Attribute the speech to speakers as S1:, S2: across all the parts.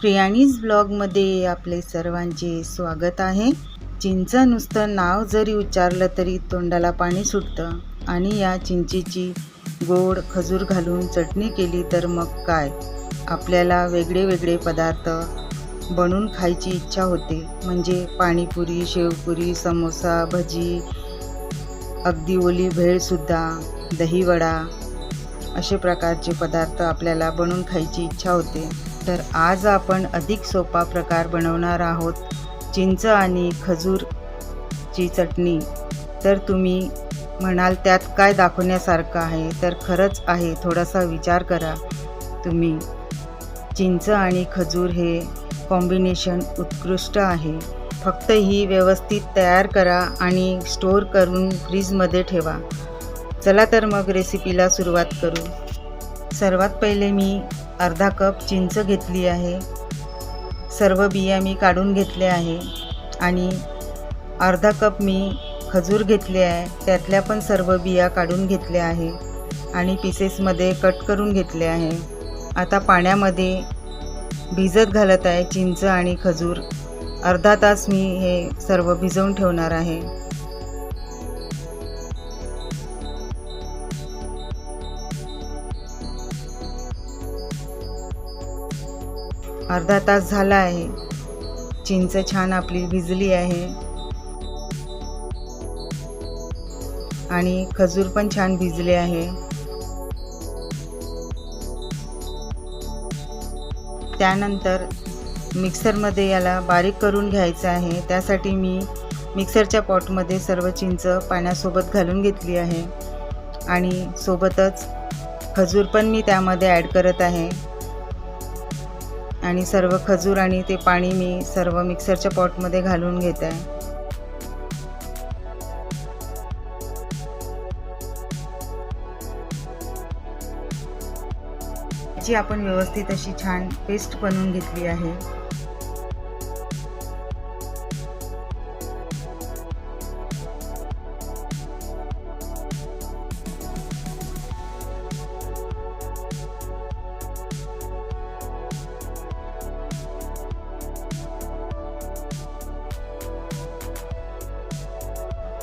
S1: प्रियाणीज ब्लॉगमध्ये आपले सर्वांचे स्वागत आहे. चिंच नुसतं नाव जरी उच्चारलं तरी तोंडाला पाणी सुटतं. आणि या चिंचेची गोड खजूर घालून चटणी केली तर मग काय? आपल्याला वेगळे वेगळे पदार्थ बनवून खायची इच्छा होते. म्हणजे पाणीपुरी शेवपुरी समोसा भजी अगदी ओली भेळसुद्धा दहीवडा असे प्रकारचे पदार्थ आपल्याला बनवून खायची इच्छा होते. तर आज आपण अधिक सोपा प्रकार बनवणार आहोत. चिंच आणि खजूरची चटणी. तर तुम्ही म्हणाल त्यात काय दाखवण्यासारखं आहे? तर खरंच आहे थोडासा विचार करा. तुम्ही चिंच आणि खजूर हे कॉम्बिनेशन उत्कृष्ट आहे. फक्त ही व्यवस्थित तयार करा आणि स्टोअर करून फ्रीजमध्ये ठेवा. चला तर मग रेसिपीला सुरुवात करू. सर्वात पहिले मी अर्धा कप चिंच घेतली आहे. सर्व बिया मी काढून घेतले आहे. आणि अर्धा कप मी खजूर घेतले आहे. त्यातल्या पण सर्व बिया काढून घेतल्या आहे. आणि पीसेसमध्ये कट करून घेतले आहे. आता पाण्यामध्ये भिजत घालत आहे चिंच आणि खजूर. अर्धा तास मी हे सर्व भिजवून ठेवणार आहे. अर्धा तास झाला आहे. चिंच छान आपली भिजली आहे. आणि खजूर पण छान भिजले आहे. त्यानंतर मिक्सरमध्ये याला बारीक करून घ्यायचं आहे. त्यासाठी मी मिक्सरच्या पॉटमध्ये सर्व चिंच पाण्यासोबत घालून घेतली आहे. आणि सोबतच खजूर पण मी त्यामध्ये ॲड करत आहे. आणि सर्व खजूर आणि ते पाणी मी सर्व मिक्सरच्या पॉटमध्ये घालून घेत. आहे जी आपण व्यवस्थित अशी छान पेस्ट बनवून घेतली आहे.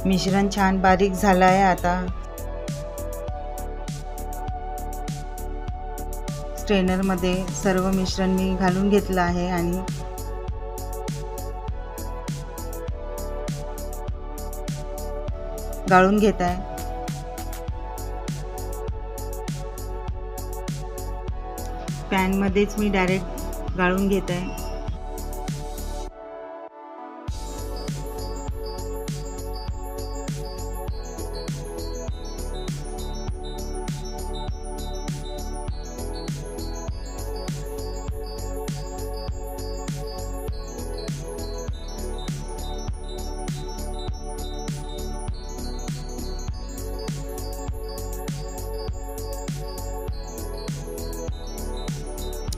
S1: मिश्रण छान बारीक झालं आहे आता स्ट्रेनरमध्ये सर्व मिश्रण मी घालून घेतलं आहे आणि गाळून घेत आहे. पॅनमध्येच मी डायरेक्ट गाळून घेत आहे.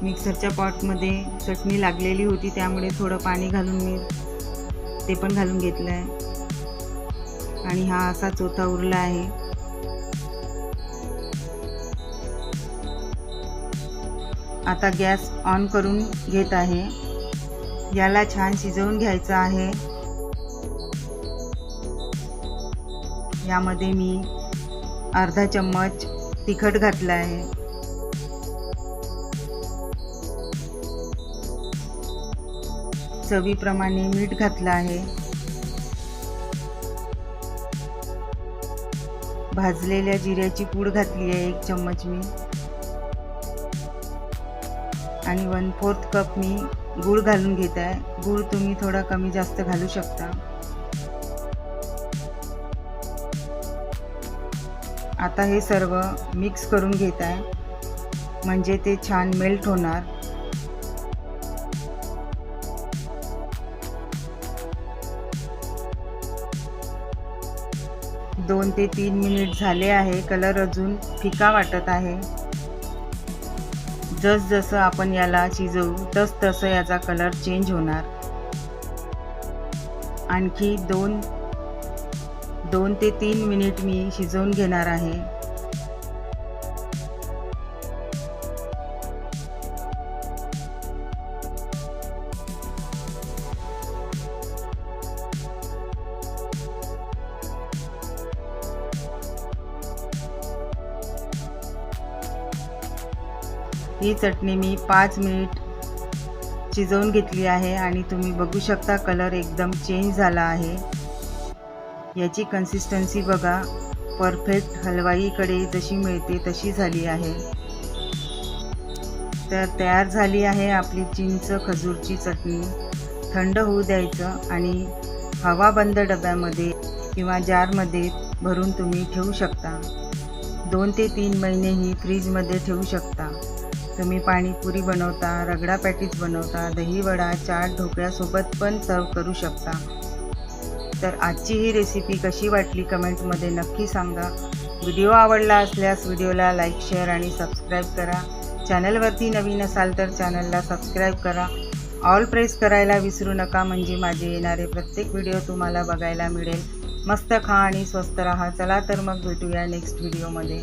S1: मिक्सरच्या पॉटमध्ये चटणी लागलेली होती त्यामुळे थोडं पाणी घालून मी ते पण घालून घेतलं आहे. आणि हा असा चोथा उरला आहे. आता गॅस ऑन करून घेत आहे. याला छान शिजवून घ्यायचं आहे. यामध्ये मी अर्धा चम्मच तिखट घातलं आहे. चवीप्रमाणे मीठ घातलं आहे. भाजलेल्या जिऱ्याची पूड घातली आहे एक चम्मच मी. आणि वन फोर्थ कप मी गूळ घालून घेत आहे. गूळ तुम्ही थोडा कमी जास्त घालू शकता. आता हे सर्व मिक्स करून घेत आहे. म्हणजे ते छान मेल्ट होणार. दोन ते तीन मिनिट झाले आहे. कलर अजून फिका वाटत आहे. जस जसं आपण याला शिजवू तस तसं याचा कलर चेंज होणार. आणखी दोन दोन ते तीन मिनिट मी शिजवून घेणार आहे. ही चटणी मी पाच मिनिट शिजवून घेतली आहे आणि तुम्ही बघू शकता कलर एकदम चेंज झाला आहे. याची कन्सिस्टन्सी बघा. परफेक्ट हलवाईकडे जशी मिळते तशी झाली आहे. तर तयार झाली आहे आपली चिंच खजूरची चटणी. थंड होऊ द्यायचं आणि हवा बंद डब्यामध्ये किंवा जारमध्ये भरून तुम्ही ठेवू शकता. दोन ते तीन महिने ही फ्रीजमध्ये ठेवू शकता. तुम्ही पाणीपुरी बनवता रगडा पॅटीज बनवता दहीवडा चाट ढोकळ्यासोबत पण सर्व करू शकता. तर आजची ही रेसिपी कशी वाटली कमेंटमध्ये नक्की सांगा. व्हिडिओ आवडला असल्यास व्हिडिओला लाईक शेअर आणि सबस्क्राईब करा. चॅनलवरती नवीन असाल तर चॅनलला सबस्क्राईब करा. ऑल प्रेस करायला विसरू नका म्हणजे माझे येणारे प्रत्येक व्हिडिओ तुम्हाला बघायला मिळेल. मस्त खा आणि स्वस्त राहा. चला तर मग भेटूया नेक्स्ट व्हिडिओमध्ये